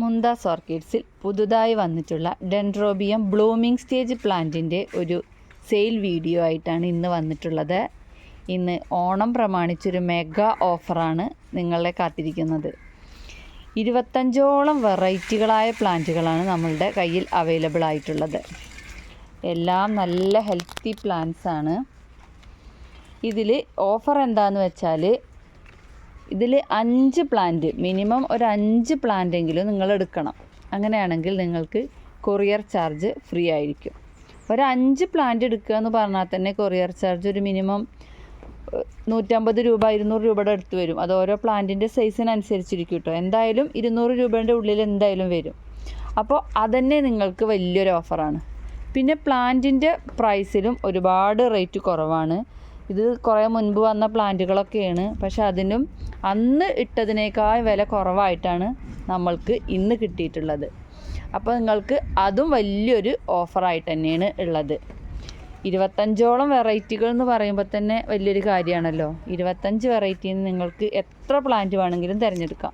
മുന്താസ് ഓർക്കിഡ്സിൽ പുതുതായി വന്നിട്ടുള്ള dendrobium blooming stage പ്ലാന്റിന്റെ ഒരു സെയിൽ വീഡിയോ ആയിട്ടാണ് ഇന്ന് വന്നിട്ടുള്ളത്. ഇന്ന് ഓണം പ്രമാണിച്ചൊരു മെഗാ ഓഫറാണ് നിങ്ങളെ കാത്തിരിക്കുന്നത്. ഇരുപത്തഞ്ചോളം വെറൈറ്റികളായ പ്ലാന്റുകളാണ് നമ്മളുടെ കയ്യിൽ അവൈലബിൾ ആയിട്ടുള്ളത്. എല്ലാം നല്ല ഹെൽത്തി പ്ലാന്റ്സ് ആണ് ഇതിൽ ഓഫർ എന്താണെന്ന് വെച്ചാൽ ഇതിൽ അഞ്ച് പ്ലാന്റ് മിനിമം ഒരു അഞ്ച് പ്ലാന്റ് എങ്കിലും നിങ്ങൾ എടുക്കണം. അങ്ങനെയാണെങ്കിൽ നിങ്ങൾക്ക് കൊറിയർ ചാർജ് ഫ്രീ ആയിരിക്കും. ഒരു അഞ്ച് പ്ലാന്റ് എടുക്കുക എന്ന് പറഞ്ഞാൽ തന്നെ കൊറിയർ ചാർജ് ഒരു മിനിമം നൂറ്റമ്പത് രൂപ ഇരുന്നൂറ് രൂപയുടെ അടുത്ത് വരും. അത് ഓരോ പ്ലാന്റിന്റെ സൈസിനനുസരിച്ചിരിക്കും കേട്ടോ എന്തായാലും ഇരുന്നൂറ് രൂപേന്റെ ഉള്ളിൽ എന്തായാലും വരും. അപ്പോൾ അതന്നെ നിങ്ങൾക്ക് വലിയൊരു ഓഫറാണ് പിന്നെ പ്ലാന്റിന്റെ പ്രൈസിലും ഒരുപാട് റേറ്റ് കുറവാണ്. ഇത് കുറേ മുൻപ് വന്ന പ്ലാന്റുകളൊക്കെയാണ്. പക്ഷെ അതിനും അന്ന് ഇട്ടതിനേക്കാൾ വില കുറവായിട്ടാണ് നമ്മൾക്ക് ഇന്ന് കിട്ടിയിട്ടുള്ളത്. അപ്പോൾ നിങ്ങൾക്ക് അതും വലിയൊരു ഓഫറായിട്ട് തന്നെയാണ് ഉള്ളത്. ഇരുപത്തഞ്ചോളം വെറൈറ്റികൾ എന്ന് പറയുമ്പോൾ തന്നെ വലിയൊരു കാര്യമാണല്ലോ. ഇരുപത്തഞ്ച് വെറൈറ്റിയിൽ നിന്ന് നിങ്ങൾക്ക് എത്ര പ്ലാന്റ് വേണമെങ്കിലും തിരഞ്ഞെടുക്കാം.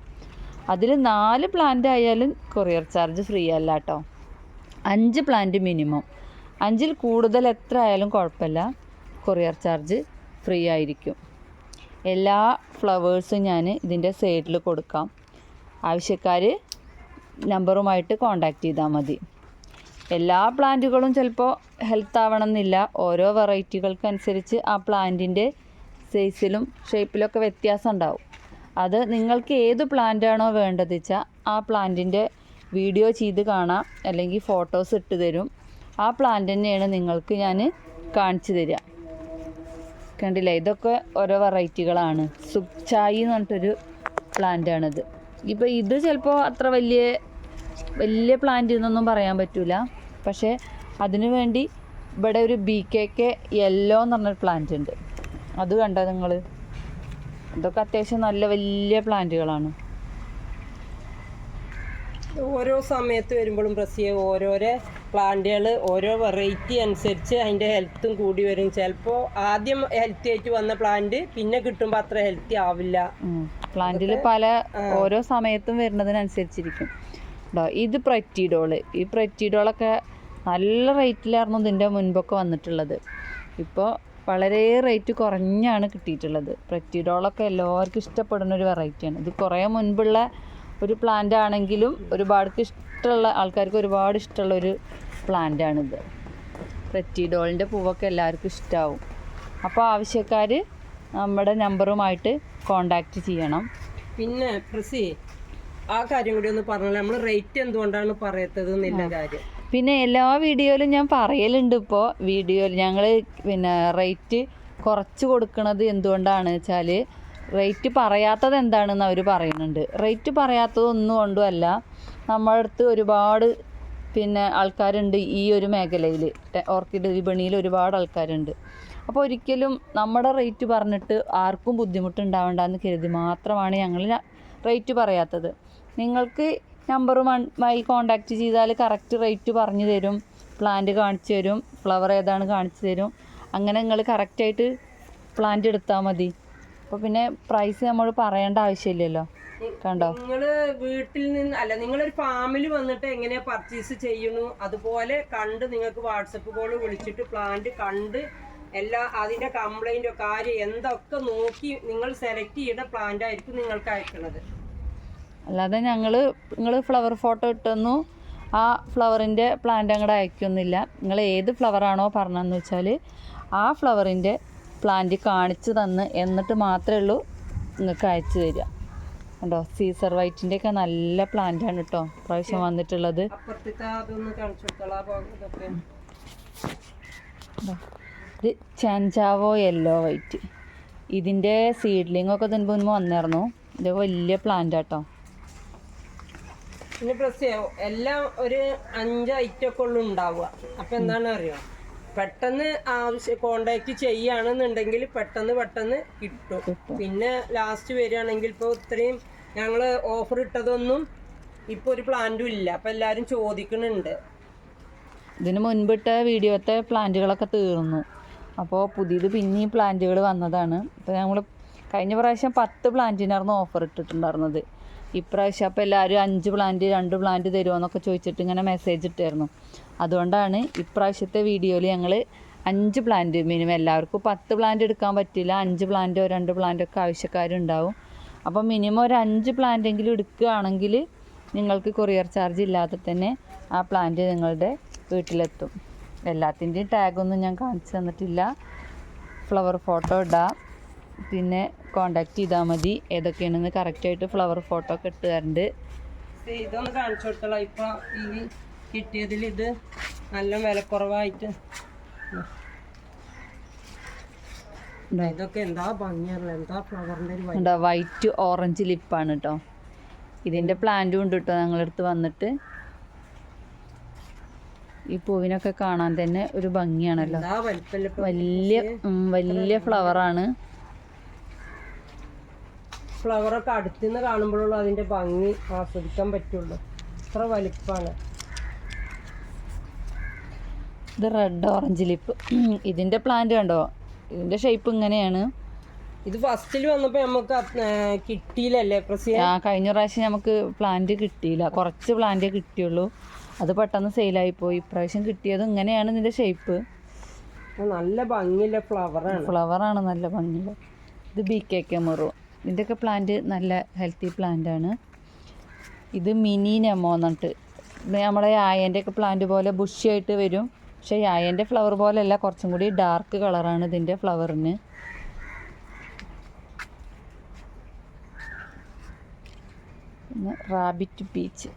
അതിൽ നാല് പ്ലാന്റ് ആയാലും കൊറിയർ ചാർജ് ഫ്രീ അല്ല കേട്ടോ. അഞ്ച് പ്ലാന്റ് മിനിമം. അഞ്ചിൽ കൂടുതൽ എത്ര ആയാലും കുഴപ്പമില്ല. കൊറിയർ ചാർജ് ഫ്രീ ആയിരിക്കും. എല്ലാ ഫ്ലവേഴ്സും ഞാൻ ഇതിന്റെ സൈഡിൽ കൊടുക്കാം. ആവശ്യക്കാർ നമ്പറുമായിട്ട് കോണ്ടാക്ട് ചെയ്താൽ മതി. എല്ലാ പ്ലാന്റുകളും ചിലപ്പോൾ ഹെൽത്ത് ആവണമെന്നില്ല. ഓരോ വെറൈറ്റികൾക്കനുസരിച്ച് ആ പ്ലാന്റിന്റെ സൈസിലും ഷേപ്പിലൊക്കെ വ്യത്യാസം ഉണ്ടാവും. അത് നിങ്ങൾക്ക് ഏത് പ്ലാന്റാണോ വേണ്ടത് വെച്ചാൽ ആ പ്ലാന്റിന്റെ വീഡിയോ ചെയ്ത് കാണാം. അല്ലെങ്കിൽ ഫോട്ടോസ് ഇട്ട് തരും. ആ പ്ലാന്റ് തന്നെയാണ് നിങ്ങൾക്ക് ഞാൻ കാണിച്ചു തരിക. കണ്ടില്ലേ? ഇതൊക്കെ ഓരോ വെറൈറ്റികളാണ്. സുക്ചായി എന്ന് പറഞ്ഞിട്ടൊരു പ്ലാന്റാണിത് ഇപ്പോൾ ഇത് ചിലപ്പോൾ അത്ര വലിയ വലിയ പ്ലാന്റ് എന്നൊന്നും പറയാൻ പറ്റില്ല പക്ഷേ അതിനു വേണ്ടി ഇവിടെ ഒരു ബി കെ കെ യെല്ലോ എന്ന് പറഞ്ഞൊരു പ്ലാന്റ് ഉണ്ട്. അത് കണ്ടോ നിങ്ങൾ ഇതൊക്കെ അത്യാവശ്യം നല്ല വലിയ പ്ലാന്റുകളാണ് ഓരോ സമയത്ത് വരുമ്പോഴും പ്രസിയ ഓരോരോ പ്ലാന്റുകൾ ഓരോ വെറൈറ്റി അനുസരിച്ച് അതിന്റെ ഹെൽത്തും കൂടി വരും. ചിലപ്പോൾ ആദ്യം ഹെൽത്തി ആയിട്ട് വന്ന പ്ലാന്റ് പിന്നെ കിട്ടുമ്പോൾ അത്ര ഹെൽത്തി ആവില്ല. പ്ലാന്റിൽ പല ഓരോ സമയത്തും വരുന്നതിനനുസരിച്ചിരിക്കും. കേട്ടോ ഇത് പ്രറ്റിഡോൾ ഈ പ്രറ്റിഡോളൊക്കെ നല്ല റേറ്റിലായിരുന്നു ഇതിന്റെ മുൻപൊക്കെ വന്നിട്ടുള്ളത്. ഇപ്പോൾ വളരെ റേറ്റ് കുറഞ്ഞാണ് കിട്ടിയിട്ടുള്ളത്. പ്രറ്റിഡോളൊക്കെ എല്ലാവർക്കും ഇഷ്ടപ്പെടുന്ന ഒരു വെറൈറ്റിയാണ് ഇത് കുറേ മുൻപുള്ള ഒരു പ്ലാന്റ് ആണെങ്കിലും ഒരുപാട് ഇഷ്ടമുള്ള ആൾക്കാർക്ക് ഒരുപാട് ഇഷ്ടമുള്ള ഒരു പ്ലാന്റ് ആണിത്. പ്രറ്റിഡോളിന്റെ പൂവൊക്കെ എല്ലാവർക്കും ഇഷ്ടമാവും അപ്പോൾ ആവശ്യക്കാർ നമ്മുടെ നമ്പറുമായിട്ട് കോണ്ടാക്റ്റ് ചെയ്യണം. പിന്നെ പ്രസി ആ കാര്യം കൂടി ഒന്ന് പറഞ്ഞാൽ നമ്മൾ റേറ്റ് എന്തുകൊണ്ടാണ് പറയത്തത് എന്നുള്ള കാര്യം. പിന്നെ എല്ലാ വീഡിയോയിലും ഞാൻ പറയലുണ്ട് ഇപ്പോൾ വീഡിയോയിൽ ഞങ്ങൾ പിന്നെ റേറ്റ് കുറച്ച് കൊടുക്കുന്നത് എന്തുകൊണ്ടാണ് വെച്ചാൽ റേറ്റ് പറയാത്തത് എന്താണെന്ന് അവർ പറയുന്നുണ്ട്. റേറ്റ് പറയാത്തത് പറയാത്തതൊന്നും കൊണ്ടുമല്ല അടുത്ത് ഒരുപാട് പിന്നെ ആൾക്കാരുണ്ട് ഈ ഒരു മേഖലയിൽ ഓർക്കിഡ് വിപണിയിൽ ഒരുപാട് ആൾക്കാരുണ്ട്. അപ്പോൾ ഒരിക്കലും നമ്മുടെ റേറ്റ് പറഞ്ഞിട്ട് ആർക്കും ബുദ്ധിമുട്ടുണ്ടാവണ്ടെന്ന് കരുതി മാത്രമാണ് ഞങ്ങൾ റേറ്റ് പറയാത്തത്. നിങ്ങൾക്ക് നമ്പറുമായി കോണ്ടാക്ട് ചെയ്താൽ കറക്റ്റ് റേറ്റ് പറഞ്ഞു തരും. പ്ലാന്റ് കാണിച്ചു തരും. ഫ്ലവർ ഏതാണ് കാണിച്ചു തരും. അങ്ങനെ നിങ്ങൾ കറക്റ്റായിട്ട് പ്ലാന്റ് എടുത്താൽ മതി. അപ്പോൾ പിന്നെ പ്രൈസ് നമ്മൾ പറയേണ്ട ആവശ്യമില്ലല്ലോ. കണ്ടോ? നിങ്ങൾ വീട്ടിൽ നിന്ന് അല്ല നിങ്ങളൊരു ഫാമിൽ വന്നിട്ട് എങ്ങനെയാ പർച്ചേസ് ചെയ്യുന്നു? അതുപോലെ കണ്ട് നിങ്ങൾക്ക് വാട്സപ്പ് കോൾ വിളിച്ചിട്ട് പ്ലാന്റ് കണ്ട് എല്ലാ അതിന്റെ കംപ്ലൈന്റോ കാര്യം എന്തൊക്കെ നോക്കി നിങ്ങൾ സെലക്ട് ചെയ്യുന്ന പ്ലാന്റ് ആയിരിക്കും നിങ്ങൾക്ക് അയക്കുന്നത് അല്ലാതെ ഞങ്ങൾ നിങ്ങൾ ഫ്ലവർ ഫോട്ടോ ഇട്ടെന്നു ആ ഫ്ലവറിന്റെ പ്ലാന്റ് അങ്ങോട്ട് അയക്കൊന്നുമില്ല നിങ്ങൾ ഏത് ഫ്ലവറാണോ പറഞ്ഞതെന്ന് വെച്ചാൽ ആ ഫ്ലവറിന്റെ പ്ലാന്റ് കാണിച്ചു തന്ന് എന്നിട്ട് മാത്രമേ ഉള്ളൂ നിങ്ങൾക്ക് അയച്ചു തരിക. കണ്ടോ? സീസർ വൈറ്റിന്റെ ഒക്കെ നല്ല പ്ലാന്റാണ് കേട്ടോ പ്രാവശ്യം വന്നിട്ടുള്ളത്. ഇത് ചാഞ്ചാവോ യെല്ലോ വൈറ്റ് ഇതിന്റെ സീഡ്ലിംഗ് ഒക്കെ ഇതിന് ഒന്ന് വന്നിരുന്നു. ഇത് വലിയ പ്ലാന്റ് ആട്ടോ. പിന്നെ പ്രശ്നം എല്ലാം ഒരു അഞ്ച് ഐറ്റം ഒക്കെ ഉള്ളു ഉണ്ടാവുക. അപ്പൊ എന്താണ് അറിയോ പെട്ടെന്ന് ആവശ്യം കോണ്ടാക്ട് ചെയ്യുകയാണെന്നുണ്ടെങ്കിൽ പെട്ടെന്ന് പെട്ടെന്ന് കിട്ടും. പിന്നെ ലാസ്റ്റ് വരികയാണെങ്കിൽ ഇപ്പോൾ ഇത്രയും ഞങ്ങൾ ഓഫർ ഇട്ടതൊന്നും ഇപ്പോൾ ഒരു പ്ലാന്റും ഇല്ല. അപ്പം എല്ലാവരും ചോദിക്കുന്നുണ്ട്. ഇതിന് മുൻപിട്ട വീഡിയോത്തെ പ്ലാന്റുകളൊക്കെ തീർന്നു. അപ്പോൾ പുതിയത് പിന്നെയും പ്ലാന്റുകൾ വന്നതാണ്. ഇപ്പോൾ ഞങ്ങൾ കഴിഞ്ഞ പ്രാവശ്യം പത്ത് പ്ലാന്റിനായിരുന്നു ഓഫർ ഇട്ടിട്ടുണ്ടായിരുന്നത്. ഇപ്രാവശ്യം അപ്പോൾ എല്ലാവരും അഞ്ച് പ്ലാന്റ് രണ്ട് പ്ലാന്റ് തരുമോയെന്നൊക്കെ ചോദിച്ചിട്ട് ഇങ്ങനെ മെസ്സേജ് ഇട്ടായിരുന്നു അതുകൊണ്ടാണ് ഇപ്രാവശ്യത്തെ വീഡിയോയിൽ ഞങ്ങൾ അഞ്ച് പ്ലാന്റ് മിനിമം എല്ലാവർക്കും പത്ത് പ്ലാന്റ് എടുക്കാൻ പറ്റില്ല. അഞ്ച് പ്ലാന്റോ രണ്ട് പ്ലാന്റോ ഒക്കെ ആവശ്യക്കാരുണ്ടാവും. അപ്പോൾ മിനിമം ഒരു അഞ്ച് പ്ലാന്റ് എങ്കിലും എടുക്കുകയാണെങ്കിൽ നിങ്ങൾക്ക് കൊറിയർ ചാർജ് ഇല്ലാതെ തന്നെ ആ പ്ലാന്റ് നിങ്ങളുടെ വീട്ടിലെത്തും. എല്ലാത്തിന്റെയും ടാഗൊന്നും ഞാൻ കാണിച്ചു തന്നിട്ടില്ല. ഫ്ലവർ ഫോട്ടോ ഇടാം. പിന്നെ കോണ്ടാക്ട് ചെയ്താൽ മതി. ഏതൊക്കെയാണെന്ന് കറക്റ്റായിട്ട് ഫ്ലവർ ഫോട്ടോ ഒക്കെ ഇട്ട് തരണ്ട്. ഇതൊന്ന് കാണിച്ചു കൊടുത്തോളാം. ഇപ്പൊ ഈ കിട്ടിയതിൽ ഇത് നല്ല വിലക്കുറവായിട്ട്. ഇതൊക്കെ എന്താ ഭംഗിയല്ല വൈറ്റ് ഓറഞ്ച് ലിപ്പാണ് കേട്ടോ ഇതിന്റെ പ്ലാന്റും ഉണ്ട് കേട്ടോ ഞങ്ങളടുത്ത് വന്നിട്ട്. ഈ പൂവിനൊക്കെ കാണാൻ തന്നെ ഒരു ഭംഗിയാണല്ലോ. വലിയ ഫ്ലവർ വലിയ ഫ്ലവറാണ് ഫ്ലവറൊക്കെ അടുത്തുനിന്ന് കാണുമ്പോഴുള്ളൂ അതിന്റെ ഭംഗി ആസ്വദിക്കാൻ പറ്റുള്ളൂ. ഇത്ര വലിപ്പാണ്. ഇത് റെഡ് ഓറഞ്ച് ലിപ്പ് ഇതിന്റെ പ്ലാന്റ് കണ്ടോ? ഇതിന്റെ ഷേപ്പ് ഇങ്ങനെയാണ്. ഇത് ഫസ്റ്റിൽ വന്നപ്പോ നമുക്ക് കിട്ടിയില്ലല്ലേ പ്രസിയ? ആ കഴിഞ്ഞ പ്രാവശ്യം നമുക്ക് പ്ലാന്റ് കിട്ടിയില്ല. കുറച്ച് പ്ലാന്റ് കിട്ടിയുള്ളൂ. അത് പെട്ടെന്ന് സെയിലായി പോയി. ഇപ്രാവശ്യം കിട്ടിയത് ഇങ്ങനെയാണ് ഇതിന്റെ ഷേപ്പ് നല്ല ഭംഗിയുള്ള ഫ്ലവറാണ് ഫ്ലവറാണ് നല്ല ഭംഗിയുള്ള. ഇത് ബി കെ കെ മുറു ഇതിന്റെയൊക്കെ പ്ലാന്റ് നല്ല ഹെൽത്തി പ്ലാന്റ് ആണ്. ഇത് മിനി നെമോ എന്നിട്ട് നമ്മളെ ആയന്റെയൊക്കെ പ്ലാന്റ് പോലെ ബുഷിയായിട്ട് വരും. പക്ഷേ ആയന്റെ ഫ്ലവർ പോലെയല്ല കുറച്ചും കൂടി ഡാർക്ക് കളറാണ് ഇതിന്റെ ഫ്ലവറിന് റാബിറ്റ് പീച്ച്